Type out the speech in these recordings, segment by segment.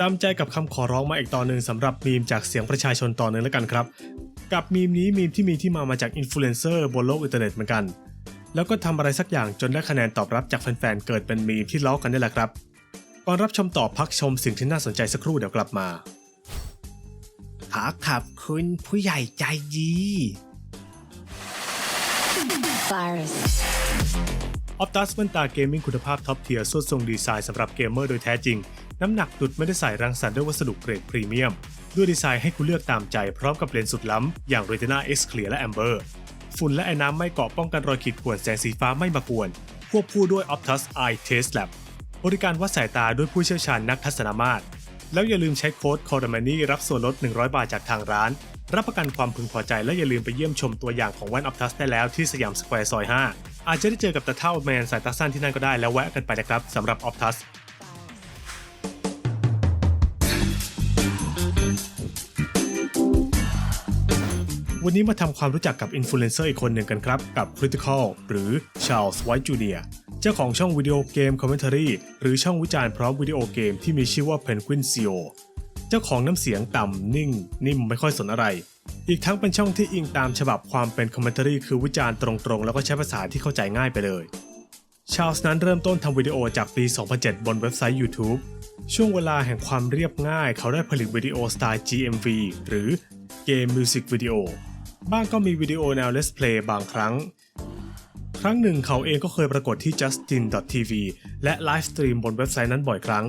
ตามใจกับคำขอร้องมาอีกตอนหนึ่งสำหรับมีมจากเสียงประชาชนตอนหนึ่งแล้วกันครับ กับมีมนี้มีมที่มีที่มามาจากอินฟลูเอนเซอร์บนโลกอินเทอร์เน็ตเหมือนกัน แล้วก็ทำอะไรสักอย่างจนได้คะแนนตอบรับจากแฟนๆเกิดเป็นมีมที่ล้อกันนี่แหละครับก่อนรับชมต่อพักชมสิ่งที่น่าสนใจสักครู่เดี๋ยวกลับมา ขอขอบคุณผู้ใหญ่ใจดี Virus. ออ t ตัสแว่นตาเกมมิ่งคุณภาพท็อปเทียร์สุดทรงดีไซน์สำหรับเกมเมอร์โดยแท้จริง น้ำหนักดุดไม่ได้ใส่รังสรรค์ด้วยวัสดุเกรดพรีเมียม ด้วยดีไซน์ให้คุณเลือกตามใจพร้อมกับเลนส์สุดล้ำ อย่าง Retina X Clear และ Amber ฝุ่นและไอ้น้ำไม่เกาะป้องกันรอยขีดข่วนแสงสีฟ้าไม่มากวน ควบคู่ด้วย Optus Eye Test Lab บริการวัดสายตาด้วยผู้เชี่ยวชาญนักทัศนมาตร แล้วอย่าลืมใช้โค้ด c o r a m a n y รับส่วนลด 100 บาทจากทางร้าน รับประกันความพึงพอใจและอย่าลืมไปเยี่ยมชมตัวอย่างของแว่น Optus ได้แล้วที่สยามสแควร์ซอย 5 อาจจะได้เจอกับตาเท่าแมนสายตาสั้นที่นั่นก็ได้แล้วแวะกันไปนะครับสำหรับ Optus วันนี้มาทำความรู้จักกับอินฟลูเอนเซอร์อีกคนหนึ่งกันครับ กับ Critical หรือ Charles White Jr. เจ้าของช่องวิดีโอเกมคอมเมนต์รีหรือช่องวิจารณ์พร้อมวิดีโอเกมที่มีชื่อว่า Penguin CEO เจ้าของน้ำเสียงต่ำนิ่ง นิ่มไม่ค่อยสนอะไร อีกทั้งเป็นช่องที่อิงตามฉบับความเป็นคอมเมนต์รีคือวิจารณ์ตรงๆ แล้วก็ใช้ภาษาที่เข้าใจง่ายไปเลย ชาลส์นั้นเริ่มต้นทำวิดีโอจากปี 2007 บนเว็บไซต์ YouTube ช่วงเวลาแห่งความเรียบง่าย เขาได้ผลิตวิดีโอสไตล์ GMV หรือเกมมิวสิกวิดีโอบ้างก็มีวิดีโอแนว Let's Play บางครั้ง ครั้งหนึ่งเขาเองก็เคยปรากฏที่ justin.tv และไลฟ์สตรีมบนเว็บไซต์นั้นบ่อยครั้ง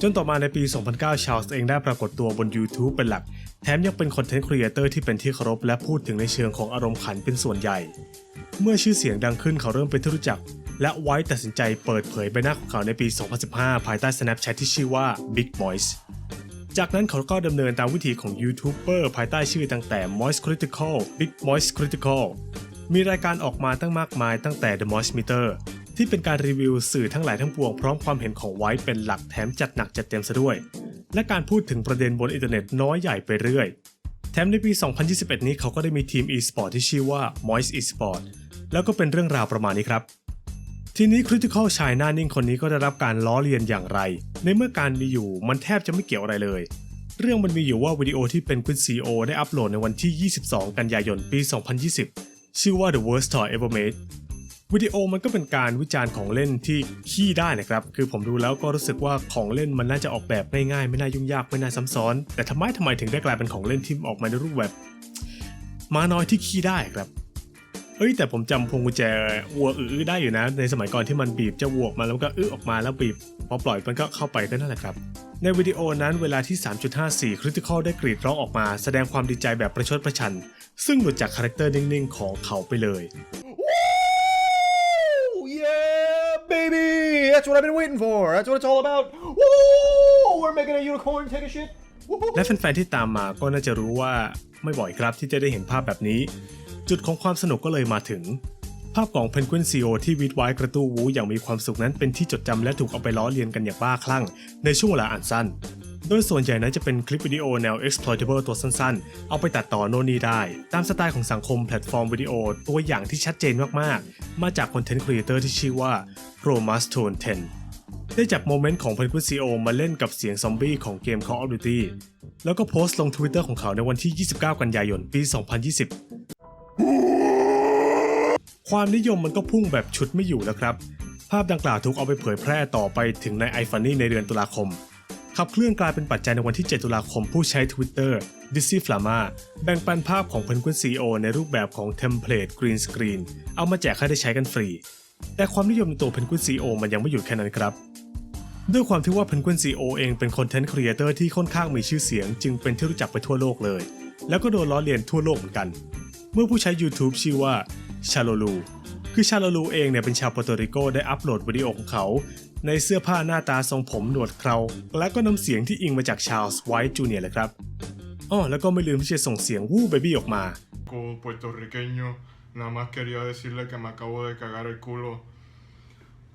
จนต่อมาในปี 2009 ชาลส์เองได้ปรากฏตัวบน YouTube เป็นหลัก แถมยังเป็นคอนเทนต์ครีเอเตอร์ที่เป็นที่เคารพและพูดถึงในเชิงของอารมณ์ขันเป็นส่วนใหญ่ เมื่อชื่อเสียงดังขึ้นเขาเริ่มเป็นที่รู้จัก และไว้ตัดสินใจเปิดเผยใบหน้าของเขาในปี 2015 ภายใต้ Snapchat ที่ชื่อว่า Big Moist จากนั้นเขาก็ดำเนินตามวิธีของยูทูบเบอร์ภายใต้ชื่อตั้งแต่ Moist Critical Big Moist Critical มีรายการออกมาตั้งมากมายตั้งแต่ The Moist Meter ที่เป็นการรีวิวสื่อทั้งหลายทั้งปวงพร้อมความเห็นของไว้เป็นหลักแถมจัดหนักจัดเต็มซะด้วย และการพูดถึงประเด็นบนอินเทอร์เน็ตน้อยใหญ่ไปเรื่อย แถมในปี 2021 นี้เขาก็ได้มีทีม e-sport ที่ชื่อว่า Moist e-sport แล้วก็เป็นเรื่องราวประมาณนี้ครับ ทีนี้ Critical ชายหน้านิ่งคนนี้ก็ได้รับการล้อเลียนอย่างไร ในเมื่อการมีอยู่มันแทบจะไม่เกี่ยวอะไรเลย เรื่องมันมีอยู่ว่าวิดีโอที่เป็นคุณ CEO ได้อัปโหลดในวันที่ 22 กันยายนปี 2020 ชื่อว่า The Worst Toy Ever Made วิดีโอมันก็เป็นการวิจารณ์ของเล่นที่ขี้ได้นะครับ คือผมดูแล้วก็รู้สึกว่าของเล่นมันน่าจะออกแบบง่ายๆ ไม่น่ายุ่งยากไม่น่าซ้ำซ้อน แต่ทำไมทำไมถึงได้กลายเป็นของเล่นที่ออกมาในรูปแบบ มาน้อยที่ขี้ได้ครับ อ้ยแต่ผมจำพวงกุญแจวัวอื้อได้อยู่นะ ในสมัยก่อนที่มันบีบเจ้าวัวออกมาแล้วก็อื้อออกมาแล้วบีบพอปล่อยมันก็เข้าไปก็นั่นแหละครับ ในวิดีโอนั้นเวลาที่ 3.54 Critical ได้กรีดร้องออกมา แสดงความดีใจแบบประชดประชัน ซึ่งหลุดจากคาแรคเตอร์นิ่งๆ ของเขาไปเลย Woo! Yeah, baby! That's what I've been waiting for. That's what it's all about. Woo! We're making a unicorn take a shit. Woo-hoo. และแฟนๆที่ตามมาก็น่าจะรู้ว่าไม่บ่อยครับที่จะได้เห็นภาพแบบนี้ จุดของความสนุกก็เลยมาถึง ภาพของเพนกวินซีโอที่วิดไว้กระตู้วูอย่างมีความสุขนั้นเป็นที่จดจำและถูกเอาไปล้อเลียนกันอย่างบ้าคลั่ง ในช่วงเวลาอันสั้น โดยส่วนใหญ่นั้นจะเป็นคลิปวิดีโอแนว exploitable ตัวสั้นๆ เอาไปตัดต่อโน่นนี่ได้ ตามสไตล์ของสังคมแพลตฟอร์มวิดีโอตัวอย่างที่ชัดเจนมากๆ มาจากคอนเทนต์ครีเอเตอร์ที่ชื่อว่า Romas Tone 10ได้จับโมเมนต์ของเพนกวินซีโอมาเล่นกับเสียงซอมบี้ของเกม Call of Duty แล้วก็โพสต์ลง Twitter ของเขาในวันที่ 29 กันยายน ปี 2020 ความนิยมมันก็พุ่งแบบชุดไม่อยู่แล้วครับ ภาพดังกล่าวถูกเอาไปเผยแพร่ต่อไปถึงใน i f u n n y ในเดือนตุลาคม ขับเคลื่อนกลายเป็นปัจจัยในวันที่ 7 ตุลาคมผู้ใช้ Twitter d i s y f l a m a แบ่งปันภาพของเพนกวินซีโอในรูปแบบของเทมเพลตกรีนสกรีนเอามาแจกให้ได้ใช้กันฟรี แต่ความนิยมในตัวเพนกวินซีโอมันยังไม่หยุดแค่นั้นครับด้วยความที่ว่าเพนกวินซีโอเองเป็นคอนเทนต์ครีเอเตอร์ที่ค่อนข้างมีชื่อเสียง จึงเป็นที่รู้จักไปทั่วโลกเลย แล้วก็โดนล้อเลียนทั่วโลกเหมือนกัน เมื่อผู้ใช้ YouTube ชื่อว่า ชาโลลู คือชาโลลูเองเนี่ยเป็นชาวโปรโตริโกได้อัปโหลดวิดีโอของเขา ในเสื้อผ้าหน้าตาทรงผมหนวดเครา และก็น้ำเสียงที่อิงมาจากชาลส์ไวท์จูเนียร์เลยครับอ้อแล้วก็ไม่ลืมที่จะส่งเสียงวู้เบบี้ออกมา Como puertorriqueño, nada más quería decirle que me acabo de cagar el culo.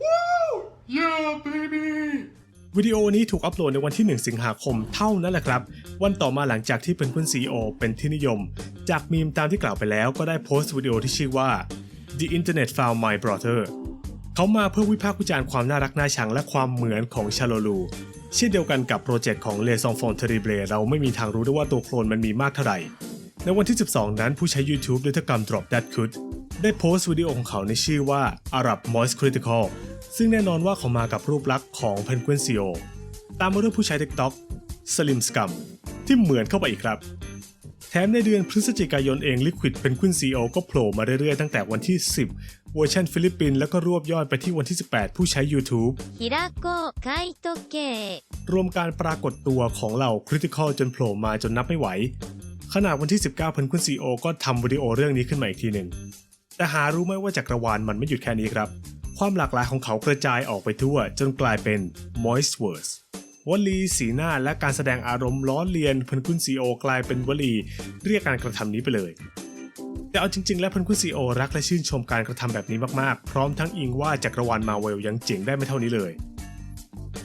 ¡Woo! ¡Yeah, baby! วิดีโอนี้ถูกอัปโหลดในวันที่ 1 สิงหาคมเท่านั้นแหละครับ วันต่อมาหลังจากที่เป็นคุณซีโอเป็นที่นิยม จากมีมตามที่กล่าวไปแล้วก็ได้โพสต์วิดีโอที่ชื่อว่า The Internet Found My Brother เขามาเพื่อวิพากษ์วิจารณ์ความน่ารักน่าชังและความเหมือนของชาโลลูเช่นเดียวกันกับโปรเจกต์ของเลซองฟอนเทริเบเราไม่มีทางรู้ได้ว่าตัวโคลนมันมีมากเท่าไหร่ ในวันที่ 12 นั้นผู้ใช้ YouTube ด้วยทกรรม Drop That Could ได้โพสต์วิดีโอของเขาในชื่อว่า Arab Moist Critical ซึ่งแน่นอนว่าเขามากับรูปลักษณ์ของเพนกวินซีโอตามมาด้วยผู้ใช้ TikTok สลิมสกัมที่เหมือนเข้าไปอีกครับ แถมในเดือนพฤศจิกายนเอง Liquid เพนกวินซิโอก็โผล่มาเรื่อยๆ ตั้งแต่วันที่ 10 เวอร์ชันฟิลิปปินส์แล้วก็รวบยอดไปที่วันที่ 18 ผู้ใช้ YouTube ฮิราโกไคโตเกะรวมการปรากฏตัวของเหล่าคริติคอลจนโผล่มาจนนับไม่ไหว ขนาดวันที่ 19พนควินซีโอก็ทำวิดีโอเรื่องนี้ขึ้นมาอีกทีหนึ่งแต่หารู้ไหมว่าจักรวาลมันไม่หยุดแค่นี้ครับ ความหลากหลายของเขากระจายออกไปทั่ว จนกลายเป็น Moist Words วลีสีหน้าและการแสดงอารมณ์ล้อเลียนพันคุณซีโอกลายเป็นวลี เรียกการกระทำนี้ไปเลยแต่เอาจริงๆ แล้วพันคุณซีโอรักและชื่นชมการกระทำแบบนี้มากๆ พร้อมทั้งอิงว่าจักรวาลมาเวลยังเจ๋งได้ไม่เท่านี้เลย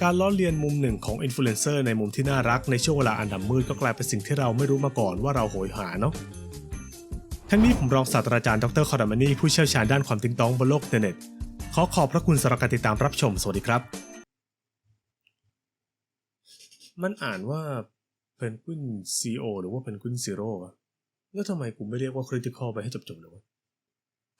การล้อเลียนมุมหนึ่งของอินฟลูเอนเซอร์ในมุมที่น่ารักในช่วงเวลาอันดำมืดก็กลายเป็นสิ่งที่เราไม่รู้มาก่อนว่าเราโหยหาเนาะทั้งนี้ผมรองศาสตราจารย์ดรคอร์ดามานีผู้เชี่ยวชาญด้านความติ๊งต้องบนโลกอินเทอร์เน็ต ขอขอบพระคุณสำหรับการติดตามรับชม สวัสดีครับ มันอ่านว่าเพนกวินซีโอหรือว่าเพนกวินซีโร่แล้วทำไมกูไม่เรียกว่าคริติคอลไปให้จบๆเลยวะ